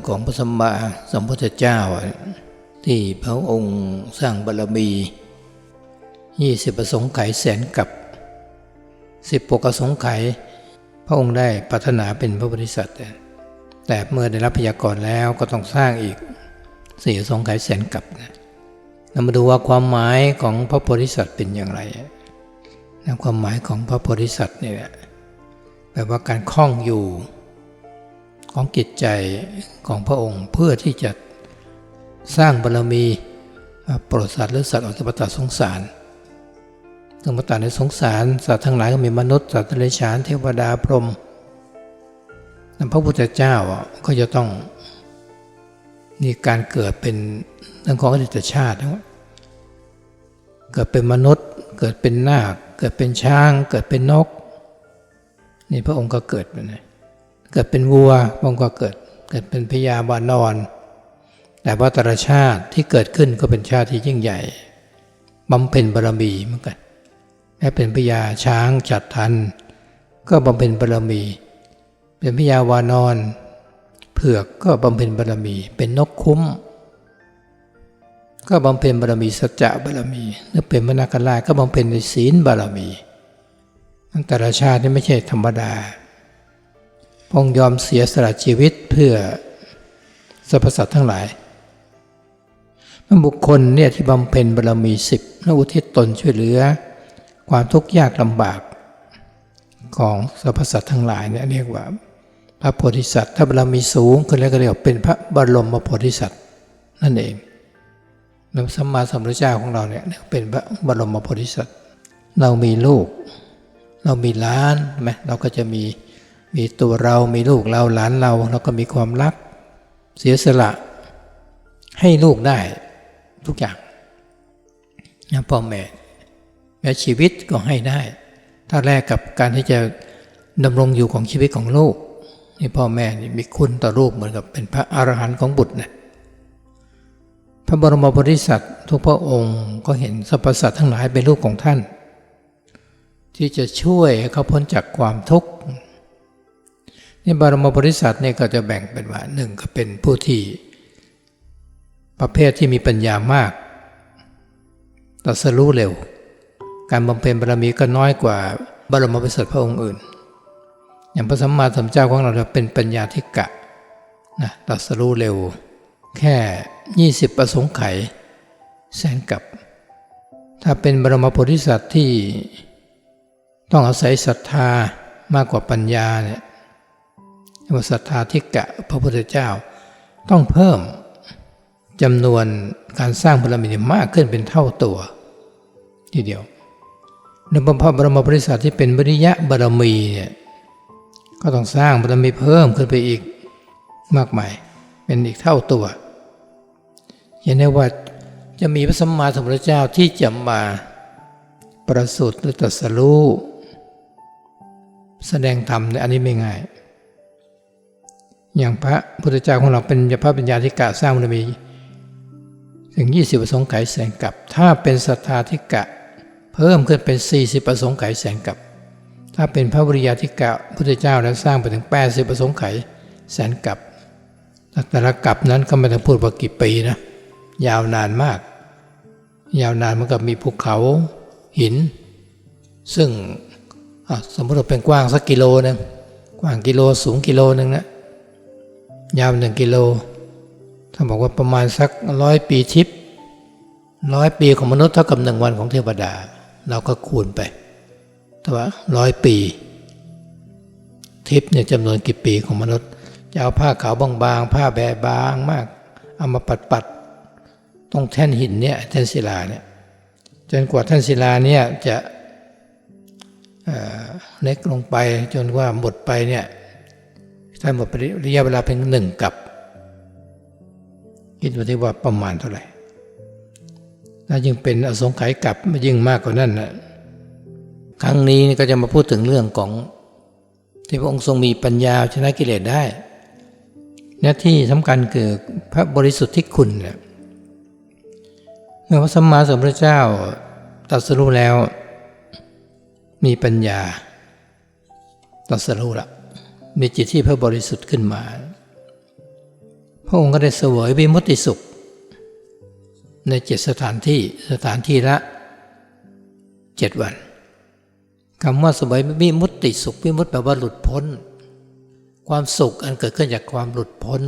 องของพระสัมมาสัมพุทธเจ้า ที่พระองค์สร้างบารมียี่สิบประสงค์ไขยแสนกับสิบปกประสงค์ไขยพระองค์ได้ปรารถนาเป็นพระบริษัทแต่แต่เมื่อได้รับพยากรณ์แล้วก็ต้องสร้างอีกสี่ประสงค์ไขยแสนกับนะเรามาดูว่าความหมายของพระโพธิสัตว์เป็นอย่างไรนะความหมายของพระโพธิสัตว์เนี่ยแปลว่าการคล้องอยู่ ของจิตใจของพระองค์เพื่อที่จะสร้างบารมีโปรดสัตว์หรือสัตว์ออกจากวัฏสงสารถึงวัฏในสงสารสัตว์ทั้งหลายก็มีมนุษย์สัตว์เดรัจฉานเทวดาพรหมพระพุทธเจ้าก็จะต้องมีการเกิดเป็นเรื่องของอดีตชาตินะเกิดเป็นมนุษย์ เกิดเป็นนาค เกิดเป็นช้าง เกิดเป็นนก นี่พระองค์ก็เกิดไปนะ เกิดเป็นวัวบางก็เกิดเกิดเป็นพญาบานอน แต่ว่าแต่ละชาติที่เกิดขึ้นก็เป็นชาติที่ยิ่งใหญ่บำเพ็ญบารมีเหมือนกันแม้เป็นพญาช้างจัดทัน ก็บำเพ็ญบารมี เป็นพญาวานอน เผือกก็บำเพ็ญบารมี เป็นนกคุ้ม ก็บำเพ็ญบารมีสัจจะบารมีหรือเป็นมนาคราก็บำเพ็ญในศีลบารมีแต่ละชาตินี่ไม่ใช่ธรรมดา พงยอมเสียสละชีวิตเพื่อสรรพสัตว์ทั้งหลายมันบุคคลเนี่ยที่บำเพ็ญบารมีสิบและอุทิศตนช่วยเหลือ ความทุกข์ยากลำบากของสรรพสัตว์ทั้งหลายเนี่ยเรียกว่า พระโพธิสัตว์ถ้าบารมีสูงขึ้นแล้วก็เรียกว่าเป็นพระบรมโพธิสัตว์นั่นเองแล้วสัมมาสัมพุทธเจ้าของเราเนี่ยเป็นพระบรมโพธิสัตว์ เรามีลูก เรามีล้านไหมเราก็จะมี มีตัวเรามีลูกเราหลานเราเราก็มีความรัก เสียสละให้ลูกได้ทุกอย่างนะพ่อแม่แม้ชีวิตก็ให้ได้ ถ้าแลกกับการที่จะดำรงอยู่ของชีวิตของลูกนี่พ่อแม่นี่มีคุณต่อลูกเหมือนกับเป็นพระอรหันต์ของบุตรนะพระบรมโพธิสัตว์ทุกพระองค์ก็เห็นสรรพสัตว์ทั้งหลายเป็นลูกของท่าน ที่จะช่วยเขาพ้นจากความทุกข์ นี่บรมโพธิสัตว์เนี่ยก็จะแบ่งเป็นว่าหนึ่งก็เป็นผู้ที่ประเภทที่มีปัญญามากตรัสรู้เร็ว การบำเพ็ญบารมีก็น้อยกว่าบรมโพธิสัตว์พระองค์อื่น อย่างพระสัมมาสัมพุทธเจ้าของเราเป็นปัญญาธิกะนะตรัสรู้เร็ว แค่ 20 ประสงค์ไขแสนกับ ถ้าเป็นบรมโพธิสัตว์ที่ต้องอาศัยศรัทธามากกว่าปัญญาเนี่ย ว่าศรัทธาทิกะพระพุทธเจ้า ต้องเพิ่มจำนวนการสร้างบารมีมากขึ้นเป็นเท่าตัว ทีเดียวในพระบรมบริษัทที่เป็นบริยะบารมีเนี่ยก็ต้องสร้างบารมีเพิ่มขึ้นไปอีกมากมาย เป็นอีกเท่าตัวอย่างนี้ว่าจะมีพระสัมมาสัมพุทธเจ้าที่จะมาประสูติหรือตรัสรู้แสดงธรรมเนี่ยอันนี้ไม่ง่าย อย่างพระพุทธเจ้าของเราเป็นยพระปัญญาธิกะสร้างบารมีถึง 20ประสงค์ไขแสนกับ ถ้าเป็นศรัทธาธิกะ เพิ่มขึ้นเป็น 40ประสงค์ไขแสนกับ ถ้าเป็นพระวิริยาธิกะพุทธเจ้าแล้วสร้างไปถึง 80ประสงค์ไขแสนกับแต่ละกับนั้นก็ไม่ต้องพูดว่ากี่ปีนะยาวนานมาก ยาวนานเหมือนกับมีภูเขาหิน ซึ่งสมมติเราเป็นกว้างสักกิโลนึงกว้างกิโลสูงกิโลนึงนะ ยาวหนึ่งกิโลถ้าบอกว่าประมาณสักร้อยปีทิพย์ร้อยปีของมนุษย์เท่ากับหนึ่งวันของเทวดา เราก็คูณไปแต่ว่าร้อยปี ทิพย์เนี่ยจำนวนกี่ปีของมนุษย์จะเอาผ้าขาวบางๆผ้าแบบบางมาก เอามาปัดปัดตรงแท่นหินเนี่ยแท่นศิลาเนี่ยจนกว่าแท่นศิลาเนี่ยจะเล็กลงไปจนว่าหมดไปเนี่ย ถ้าหมดระยะเวลาเพียงหนึ่งกับ คิดว่าที่ว่าประมาณเท่าไหร่ถ้ายิ่งเป็นอสงไขยกับยิ่งมากกว่านั้นนะครั้งนี้ก็จะมาพูดถึงเรื่องของที่พระองค์ทรงมีปัญญาชนะกิเลสได้หน้าที่สำคัญคือพระบริสุทธิ์ที่คุณเนี่ยเมื่อพระสัมมาสัมพุทธเจ้าตรัสรู้แล้ว มีปัญญาตรัสรู้ละ มีจิตที่พระบริสุทธิ์ขึ้นมา พระองค์ก็ได้เสวยวิมุติสุข ในเจ็ดสถานที่สถานที่ละเจ็ดวันคำว่าเสวยวิมุตติสุขวิมุตติแปลว่าหลุดพ้น ความสุขอันเกิดขึ้นจากความหลุดพ้น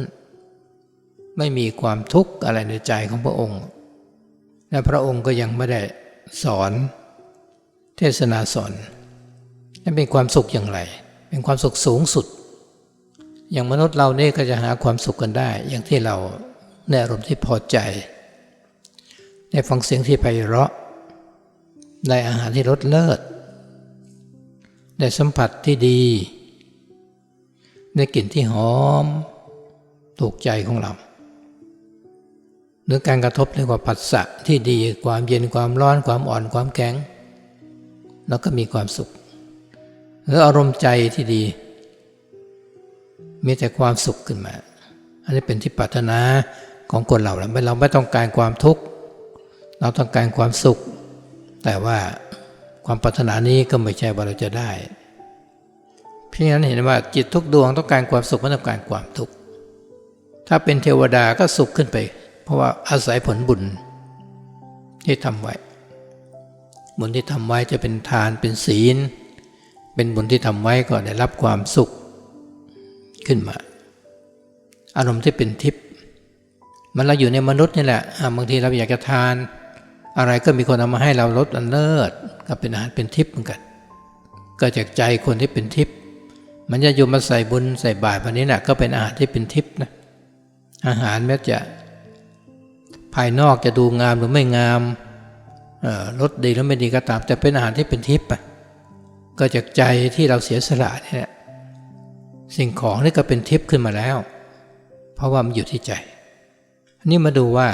ไม่มีความทุกข์อะไรในใจของพระองค์ และพระองค์ก็ยังไม่ได้สอน เทศนาสอนนั่นเป็นความสุขอย่างไร เป็นความสุขสูงสุด อย่างมนุษย์เราเนี่ก็จะหาความสุขกันได้ อย่างที่เราในอารมณ์ที่พอใจ ได้ฟังเสียงที่ไพเราะ ได้อาหารที่รสเลิศ ได้สัมผัสที่ดี ได้กลิ่นที่หอมถูกใจของเราหรือการกระทบเรียกว่าผัสสะที่ดีความเย็นความร้อนความอ่อนความแข็งเราก็มีความสุข หรืออารมณ์ใจที่ดี มีแต่ความสุขขึ้นมา อันนี้เป็นที่ปรารถนาของคนเราแล้วเราไม่ต้องการความทุกข์เราต้องการความสุข แต่ว่าความปรารถนานี้ก็ไม่ใช่ว่าเราจะได้ เพียงนั้นเห็นว่าจิตทุกดวงต้องการความสุขไม่ต้องการความทุกข์ถ้าเป็นเทวดาก็สุขขึ้นไป เพราะว่าอาศัยผลบุญที่ทำไว้บุญที่ทำไว้จะเป็นทานเป็นศีล เป็นบุญที่ทำไว้ก็ได้รับความสุขขึ้นมา อารมณ์ที่เป็นทิพย์มันเราอยู่ในมนุษย์นี่แหละบางทีเราอยากจะทาน อะไรก็มีคนเอามาให้เราลดอันเลิศก็เป็นอาหารเป็นทิพย์เหมือนกันก็จากใจคนที่เป็นทิพย์มันจะอยู่มาใส่บุญใส่บาตรวันนี้นะก็เป็นอาหารที่เป็นทิพย์นะอาหารแม้จะภายนอกจะดูงามหรือไม่งามรสดีหรือไม่ดีก็ตามแต่เป็นอาหารที่เป็นทิพย์ ก็จากใจที่เราเสียสละเนี่ยสิ่งของนี่ก็เป็นทิพย์ขึ้นมาแล้ว เพราะว่ามันอยู่ที่ใจอันนี้มาดูว่า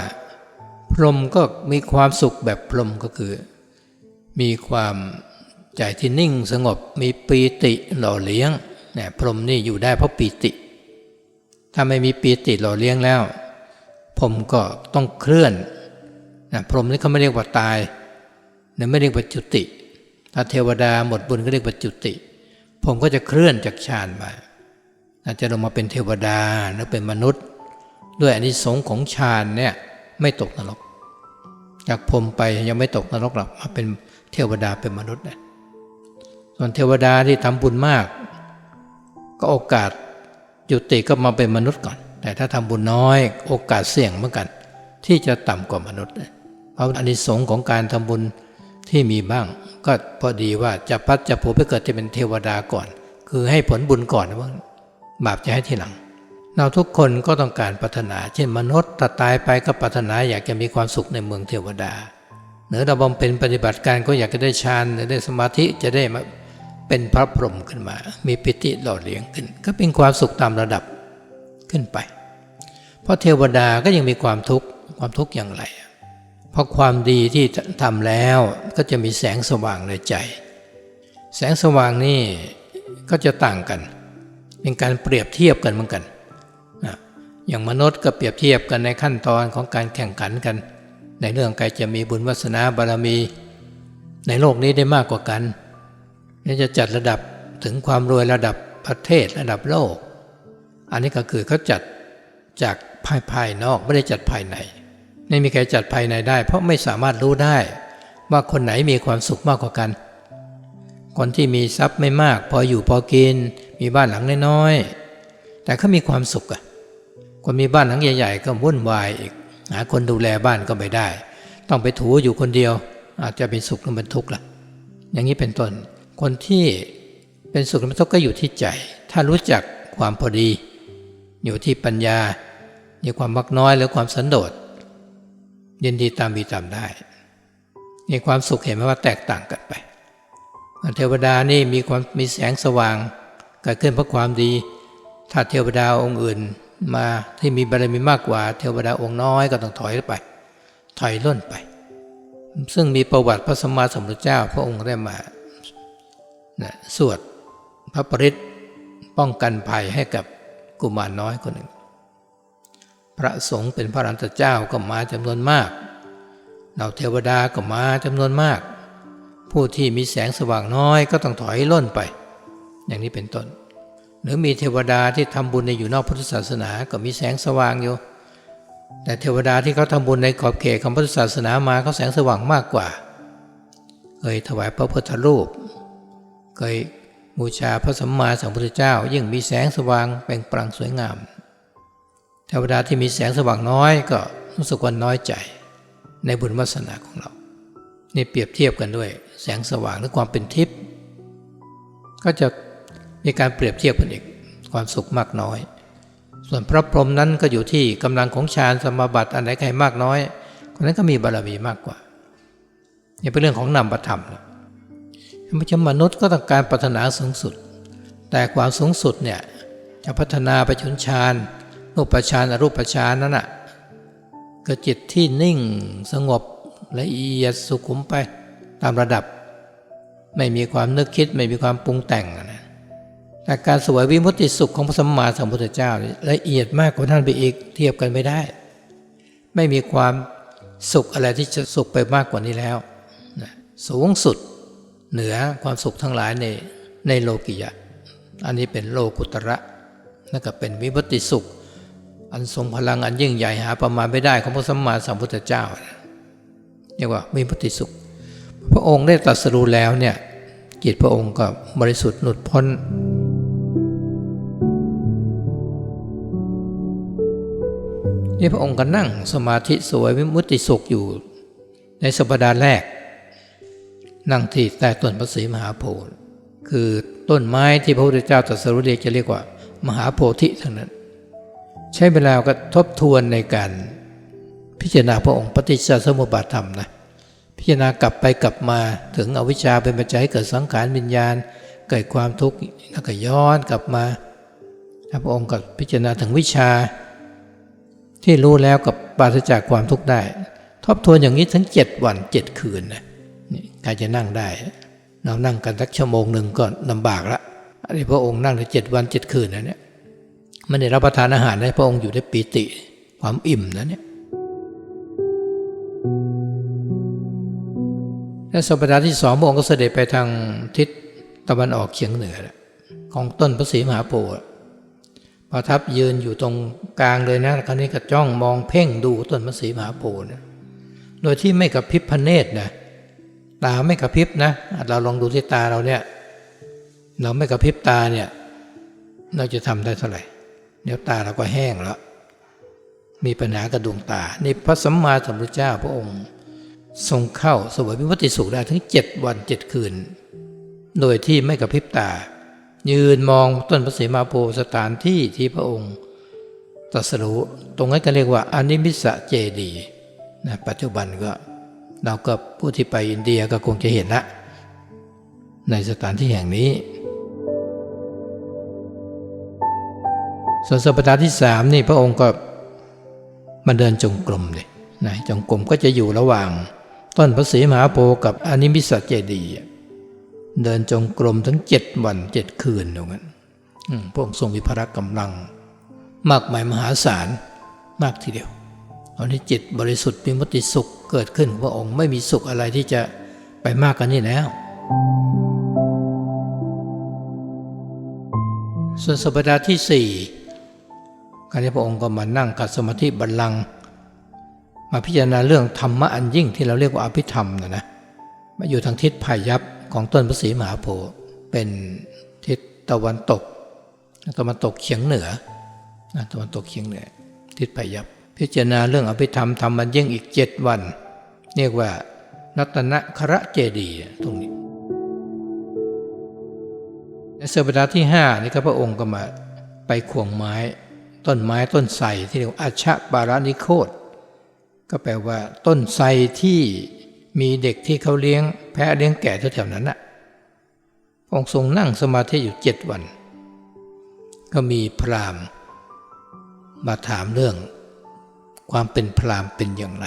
พรหมก็มีความสุขแบบพรหมก็คือ มีความใจที่นิ่งสงบมีปีติหล่อเลี้ยงเนี่ยพรหมนี่อยู่ได้เพราะปีติ ถ้าไม่มีปีติหล่อเลี้ยงแล้ว พรหมก็ต้องเคลื่อนนะพรหมนี่เขาไม่เรียกว่าตายเนี่ยไม่เรียกว่าจุติ ถ้าเทวดาหมดบุญก็เรียกว่าจุติพรหมก็จะเคลื่อนจากฌานมา อาจจะลงมาเป็นเทวดาหรือเป็นมนุษย์ ด้วยอนิสงส์ของฌานเนี่ยไม่ตกนรก จากพรมไปยังไม่ตกนรกหรอกมาเป็นเทวดาเป็นมนุษย์นะส่วนเทวดาที่ทำบุญมาก ก็โอกาสจุติก็มาเป็นมนุษย์ก่อน แต่ถ้าทำบุญน้อยโอกาสเสี่ยงเหมือนกัน ที่จะต่ำกว่ามนุษย์เพราะอานิสงส์ของการทำบุญที่มีบ้าง ก็พอดีว่าจะพัดจะผูไปเกิดจะเป็นเทวดาก่อน คือให้ผลบุญก่อนว่าบาปจะให้ทีหลัง เราทุกคนก็ต้องการปรารถนา เช่นมนุษย์ถ้าตายไปก็ปรารถนาอยากจะมีความสุขในเมืองเทวดาเนือเราบำเพ็ญปฏิบัติการก็อยากจะได้ฌานได้สมาธิจะได้มาเป็นพระพรหมขึ้นมา มีปิติหล่อเลี้ยงขึ้น ก็เป็นความสุขตามระดับขึ้นไป เพราะเทวดาก็ยังมีความทุกข์ความทุกข์อย่างไรเราะความดีที่ทำแล้วก็จะมีแสงสว่างในใจ แสงสว่างนี่ก็จะต่างกัน เป็นการเปรียบเทียบกันเหมือนกัน อย่างมนุษย์ก็เปรียบเทียบกันในขั้นตอนของการแข่งขันกัน ในเรื่องใครจะมีบุญวาสนาบารมี ในโลกนี้ได้มากกว่ากันนี่จะจัดระดับถึงความรวยระดับประเทศระดับโลก อันนี้ก็คือเขาจัดจากภายภายนอกไม่ได้จัดภายใน ไม่มีใครจัดภายในได้ เพราะไม่สามารถรู้ได้ ว่าคนไหนมีความสุขมากกว่ากัน คนที่มีทรัพย์ไม่มาก พออยู่พอกิน มีบ้านหลังน้อยๆแต่เขามีความสุขอะคนมีบ้านหลังใหญ่ ๆ ก็วุ่นวายอีกหาคนดูแลบ้านก็ไม่ได้ ต้องไปถูอยู่คนเดียว อาจจะเป็นสุขหรือเป็นทุกข์ล่ะ อย่างนี้เป็นต้นคนที่เป็นสุขและทุกข์ก็อยู่ที่ใจ ถ้ารู้จักความพอดี อยู่ที่ปัญญา มีความมักน้อยหรือความสันโดษ ยินดีตามมีตามได้มีความสุขเห็นไหมว่าแตกต่างกันไปเทวดานี่มีความมีแสงสว่างเกิดขึ้นเพราะความดี ถ้าเทวดาองค์อื่นมาที่มีบารมีมากกว่า เทวดาองค์น้อยก็ต้องถอยไป ถอยล่นไป ซึ่งมีประวัติพระสมมาสมพุทธเจ้า พระองค์ได้มานะสวดพระปริศป้องกันภัยให้กับกุมารน้อยคนหนึ่ง พระสงฆ์เป็นพระรันตเจ้าก็มาจำนวนมากเราเทวดาก็มาจำนวนมาก ผู้ที่มีแสงสว่างน้อยก็ต้องถอยล่นไป อย่างนี้เป็นต้น หรือมีเทวดาที่ทำบุญในอยู่นอกพุทธศาสนาก็มีแสงสว่างอยู่ แต่เทวดาที่เขาทำบุญในขอบเขตของพุทธศาสนามาเขาแสงสว่างมากกว่า เคยถวายพระพุทธรูป เคยบูชาพระสัมมาสัมพุทธเจ้า ยิ่งมีแสงสว่างเปล่งปลั่งสวยงาม เทวดาที่มีแสงสว่างน้อยก็รู้สึกว่าน้อยใจในบุญวาสนาของเรา นี่เปรียบเทียบกันด้วย แสงสว่างหรือความเป็นทิพย์ก็จะมีการเปรียบเทียบกันอีกความสุขมากน้อย ส่วนพระพรหมนั้นก็อยู่ที่กำลังของฌานสมาบัติอันไหนใครมากน้อยคนนั้นก็มีบารมีมากกว่านี่เป็นเรื่องของนามธรรมนะไม่ใช่มนุษย์ก็ต้องการปรารถนาสูงสุด แต่ความสูงสุดเนี่ยจะพัฒนาไปชนฌาน รูปฌานอรูปฌานนั่นน่ะก็จิตที่นิ่งสงบละเอียดสุขุมไปตามระดับ ไม่มีความนึกคิดไม่มีความปรุงแต่งนะแต่การสวยวิมุตติสุขของพระสัมมาสัมพุทธเจ้าละเอียดมากกว่าท่านไปอีกเทียบกันไม่ได้ ไม่มีความสุขอะไรที่จะสุขไปมากกว่านี้แล้วนะสูงสุดเหนือความสุขทั้งหลายในในโลกิยะ อันนี้เป็นโลกุตระนั่นก็เป็นวิมุตติสุข อันทรงพลังอันยิ่งใหญ่หาประมาณไม่ได้ของพระสัมมาสัมพุทธเจ้าเรียกว่าวิมุตติสุข พระองค์ได้ตรัสรู้แล้วเนี่ยจิตพระองค์ก็บริสุทธิ์หลุดพ้น นี่พระองค์ก็นั่งสมาธิสวยวิมุตติสุขอยู่ ในสัปดาห์แรก นั่งที่ใต้ต้นพระศรีมหาโพธิ์คือต้นไม้ที่พระพุทธเจ้าตรัสรู้เรียกจะเรียกว่า มหาโพธิทั้งนั้น ใช้เวลาก็ทบทวนในการพิจารณาพระองค์ปฏิจจสมุปบาทธรรมนะพิจารณากลับไปกลับมาถึงอวิชชาเป็นปัจจัยให้เกิดสังขารวิญญาณ เกิดความทุกข์แล้วก็ย้อนกลับมาพระองค์ก็พิจารณาถึงวิชา ที่รู้แล้วกับปราศจากความทุกข์ได้ ทบทวนอย่างนี้ทั้งเจ็ดวันเจ็ดคืนนะนี่ใครจะนั่งได้ เรานั่งกันสักชั่วโมงหนึ่งก็ลำบากละอันนี้พระองค์นั่งได้เจ็ดวันเจ็ดคืนนะเนี่ย ไม่ได้รับประทานอาหารให้พระองค์อยู่ได้ปีติความอิ่มนะเนี่ยและสัปดาห์ที่สองพระองค์ก็เสด็จไปทางทิศตะวันออกเฉียงเหนือ ของต้นพระศรีมหาโพธิ์ประทับยืนอยู่ตรงกลางเลยนะคราวนี้ก็จ้องมองเพ่งดูต้นพระศรีมหาโพธิ์โดยที่ไม่กระพริบพระเนตรนะตาไม่กระพริบนะเราลองดูที่ตาเราเนี่ย เราไม่กระพริบตาเนี่ย เราจะทำได้เท่าไหร่ เดี๋ยวตาเราก็แห้งแล้ว มีปัญหากระดวงตา นี่พระสัมมาสัมพุทธเจ้าพระองค์ ทรงเข้าสวยวิมุตติสุขได้ถึงเจ็ดวันเจ็ดคืน โดยที่ไม่กระพริบตา ยืนมองต้นพระศรีมาโพสถานที่ที่พระองค์ตรัสรู้ตรงนั้นก็เรียกว่าอนิมิสะเจดีนะปัจจุบันก็เราก็ผู้ที่ไปอินเดียก็คงจะเห็นละในสถานที่แห่งนี้ ส่วนสัปดาห์ที่สามนี่พระองค์ก็มาเดินจงกรมเลยนะจงกรมก็จะอยู่ระหว่าง ต้นพระศรีมหาโพธิ์กับอนิมิสเจดีย์เดินจงกรมทั้งเจ็ดวันเจ็ดคืนตรงนั้นพระองค์ทรงวิภรักกำลัง มากมายมหาศาลมากทีเดียวตอนนี้จิตบริสุทธิ์มีมติสุขเกิดขึ้นพระองค์ไม่มีสุขอะไรที่จะไปมากกันนี่แล้ว ส่วนสัปดาห์ที่สี่ คราวนี้พระองค์ก็มานั่งกัดสมาธิบัลลังก์มาพิจารณาเรื่องธรรมะอันยิ่งที่เราเรียกว่าอภิธรรมนะนะมาอยู่ทางทิศพายัพของต้นพระศรีมหาโพธิ์เป็นทิศตะวันตกตะวันตกเฉียงเหนือตะวันตกเฉียงเหนือ ทิศพายัพพิจารณาเรื่องอภิธรรมธรรมอันยิ่งอีกเจ็ดวัน เรียกว่ารัตนคระเจดีตรงนี้ในสัปดาห์ที่ห้านี่ก็พระองค์ก็มาไปข่วงไม้ ต้นไม้ต้นไทรที่เรียกอาชะบารานิโคตก็แปลว่าต้นไทรที่มีเด็กที่เขาเลี้ยงแพะเลี้ยงแก่แถวๆนั้นน่ะองค์ทรงนั่งสมาธิอยู่เจ็ดวัน ก็มีพราหมณ์ มาถามเรื่อง ความเป็นพราหมณ์เป็นอย่างไร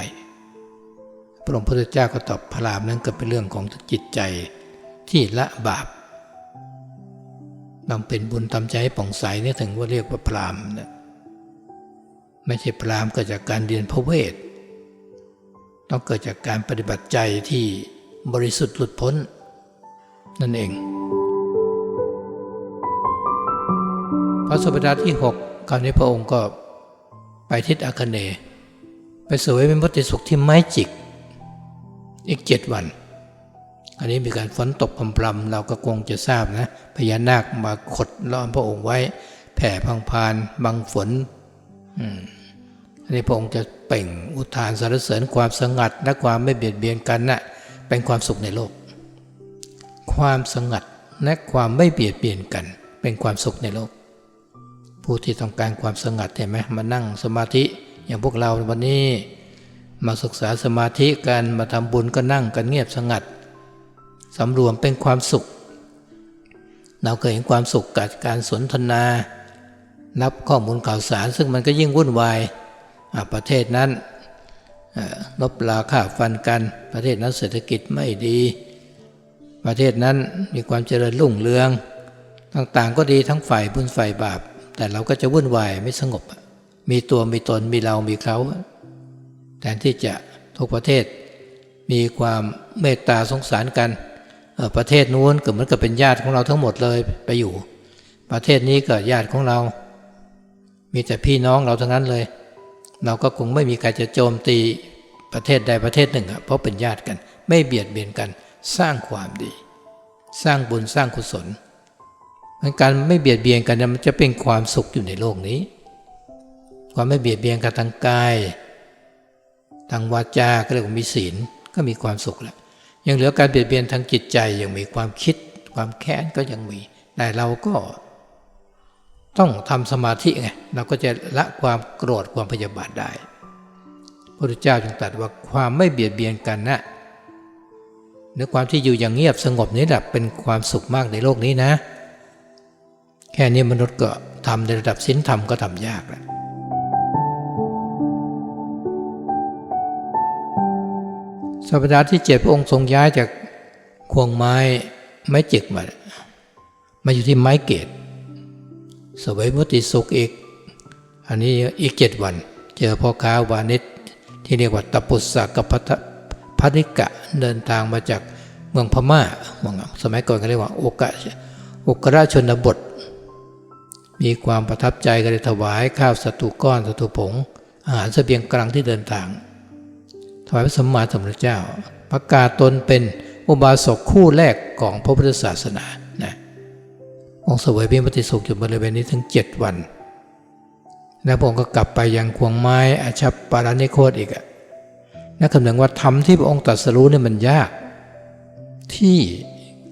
พระองค์พุทธเจ้าก็ตอบพราหมณ์นั้นก็เป็นเรื่องของจิตใจที่ละบาปต้องเป็นบุญทำใจให้ป่องใสนี่ถึงว่าเรียกว่าพราหมณ์นะ ไม่ใช่พรามเกิดจากการเรียนพระเวท ต้องเกิดจากการปฏิบัติใจที่บริสุทธิ์หลุดพ้น นั่นเอง พระสุปดาที่หกคราวนี้พระองค์ก็ไปทิศอาคเนย์ไปเสวยเป็นพระติสุขที่ไม้จิก อีกเจ็ดวัน อันนี้มีการฝนตกพรำๆเราก็คงจะทราบนะพญานาคมาขดล้อมพระองค์ไว้ แผ่พังพาน บังฝน อันนี้พระองค์จะเป่งอุทานสรรเสริญความสงัดและความไม่เบียดเบียนกันนะ่ะเป็นความสุขในโลก ความสงัดและความไม่เบียดเบียนกัน เป็นความสุขในโลก ผู้ที่ต้องการความสงัดเห็นไหมมานั่งสมาธิอย่างพวกเราวันนี้มาศึกษาสมาธิกันมาทำบุญก็นั่งกันเงียบสงัดสำรวมเป็นความสุข เราเคยเห็นความสุขกับการสนทนา รับข้อมูลข่าวสาร ซึ่งมันก็ยิ่งวุ่นวายประเทศนั้นลบราค่าฟันกัน ประเทศนั้นเศรษฐกิจไม่ดี ประเทศนั้นมีความเจริญรุ่งเรือง ต่างๆก็ดีทั้งฝ่ายบุญฝ่ายบาป แต่เราก็จะวุ่นวายไม่สงบ มีตัวมีตนมีเรามีเขาแทนที่จะทุกประเทศมีความเมตตาสงสารกันประเทศนู้นก็เหมือนกับเป็นญาติของเราทั้งหมดเลยไปอยู่ ประเทศนี้ก็ญาติของเรา มีแต่พี่น้องเราทั้งนั้นเลย เราก็คงไม่มีใครจะโจมตีประเทศใดประเทศหนึ่งอะเพราะเป็นญาติกัน ไม่เบียดเบียนกัน สร้างความดี สร้างบุญสร้างกุศลมันการไม่เบียดเบียนกันมันจะเป็นความสุขอยู่ในโลกนี้ ความไม่เบียดเบียนกันทางกายทางวาจาก็เรียกว่ามีศีลก็มีความสุขแล้วยังเหลือการเบียดเบียนทางจิตใจยังมีความคิด ความแค้นก็ยังมีแต่เราก็ ต้องทำสมาธิไงเราก็จะละความโกรธความพยาบาทได้พระพุทธเจ้าจึงตรัสว่าความไม่เบียดเบียนกันนะในความที่อยู่อย่างเงียบสงบนี้แหละเป็นความสุขมากในโลกนี้นะ แค่นี้มนุษย์ก็ทำในระดับศีลธรรมก็ทำยากแล้วสัปดาห์ที่เจ็ดพระองค์ทรงย้ายจากควงไม้ไม้จิกมามาอยู่ที่ไม้เกต สวยมุติสุขอีก อันนี้อีกเจ็ดวัน เจอพ่อค้าวานิชที่เรียกว่าตปุสสะกับพัทพันิกะเดินทางมาจากเมืองพม่าเมืองสมัยก่อนก็เรียกว่าโอกะโอกราชนบท มีความประทับใจก็เลยถวายข้าวสตุก้อนสตุผง อาหารเสบียงกลางที่เดินทาง ถวายพระสมมาสมพุทธเจ้า ประกาศตนเป็นอุบาสกคู่แรกของพระพุทธศาสนา องค์เสวยพียงปฏิสุขอยู่บริเวณนี้ถึงเจ็ดวัน แล้วพระองค์ก็กลับไปยังควงไม้อาชัปปารานิโคตอีกอะนั่นคำนึงว่าธรรมที่พระองค์ตรัสรู้เนี่ยมันยาก ที่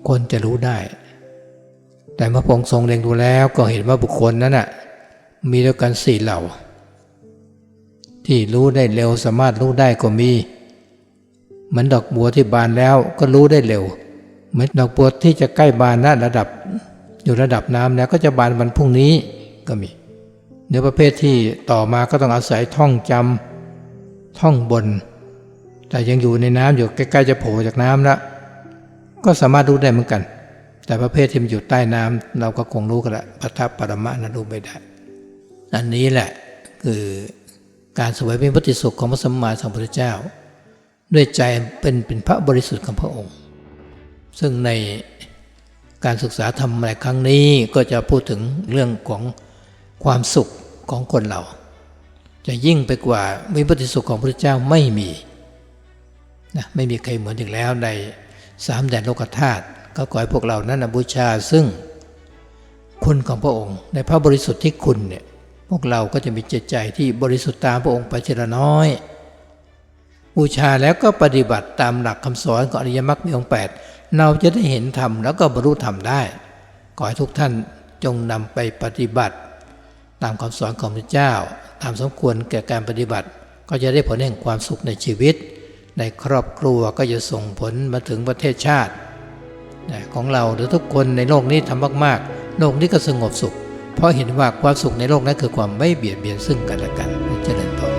คนจะรู้ได้ แต่เมื่อพระองค์ทรงเล็งดูแล้วก็เห็นว่าบุคคลนั้นน่ะมีด้วยกันสี่เหล่า ที่รู้ได้เร็วสามารถรู้ได้ก็มีเหมือนดอกบัวที่บานแล้วก็รู้ได้เร็ว เหมือนดอกบัวที่จะใกล้บานนะระดับ อยู่ระดับน้ำแล้วก็จะบานวันพรุ่งนี้ก็มีเนื้อประเภทที่ต่อมาก็ต้องอาศัยท่องจำท่องบน แต่ยังอยู่ในน้ำอยู่ใกล้ๆจะโผล่จากน้ำแล้วก็สามารถรู้ได้เหมือนกัน แต่ประเภทที่มันอยู่ใต้น้ำเราก็คงรู้กันละพัทธปรมะนั้นรู้ไม่ได้ อันนี้แหละคือการสวยเป็นปฏิสุขของพระสัมมาสัมพุทธเจ้า ด้วยใจเป็นเป็นพระบริสุทธิ์ของพระองค์ ซึ่งใน การศึกษาธรรมในครั้งนี้ก็จะพูดถึงเรื่องของความสุขของคนเรา จะยิ่งไปกว่าวิปฏิสุขของพระเจ้าไม่มีนะไม่มีใครเหมือนอีกแล้วในสามแดนโลกธาตุก็ขอให้พวกเรานั้นบูชาซึ่งคุณของพระองค์ ในพระบริสุทธิ์ที่คุณเนี่ยพวกเราก็จะมีจิตใจที่บริสุทธิ์ตามพระองค์ไปทีละน้อย บูชาแล้วก็ปฏิบัติตามหลักคำสอนของอริยมรรคมีองค์แปด เราจะได้เห็นธรรมแล้วก็บรรลุธรรมได้ ขอให้ทุกท่านจงนำไปปฏิบัติ ตามคำสอนของพระเจ้า ตามสมควรแก่การปฏิบัติ ก็จะได้ผลแห่งความสุขในชีวิต ในครอบครัวก็จะส่งผลมาถึงประเทศชาติของเราหรือทุกคนในโลกนี้ทำมากๆ โลกนี้ก็สงบสุข เพราะเห็นว่าความสุขในโลกนั้นคือความไม่เบียดเบียนซึ่งกันและกันเจริญพร